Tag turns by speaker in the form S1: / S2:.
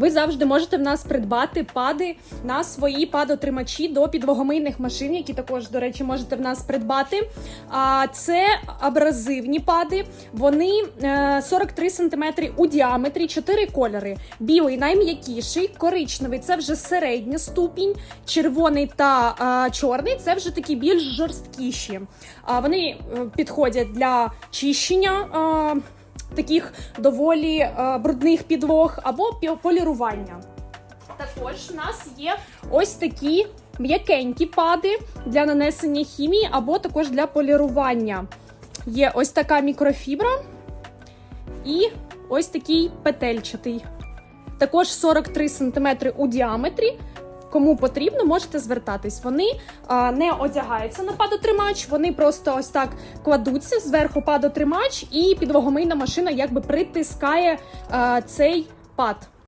S1: ви завжди можете в нас придбати пади на свої падотримачі до підвагомийних машин, які також, до речі, можете в нас придбати. А це абразивні пади. Вони е, 43 см у діаметрі, 4 кольори. Білий найм'якіший, коричневий це вже середня ступінь, червоний та е, чорний це вже такі більш жорсткіші. А вони е, підходять для чищення. е, Таких доволі е, брудних підлог або полірування. Також у нас є ось такі м'якенькі пади для нанесення хімії або також для полірування. Є ось така мікрофібра і ось такий петельчатий. Також 43 см у діаметрі. Кому потрібно, можете звертатись. Вони а, не одягаються на падотримач, вони просто ось так кладуться зверху падотримач, і підвагомийна машина якби притискає а, цей пад.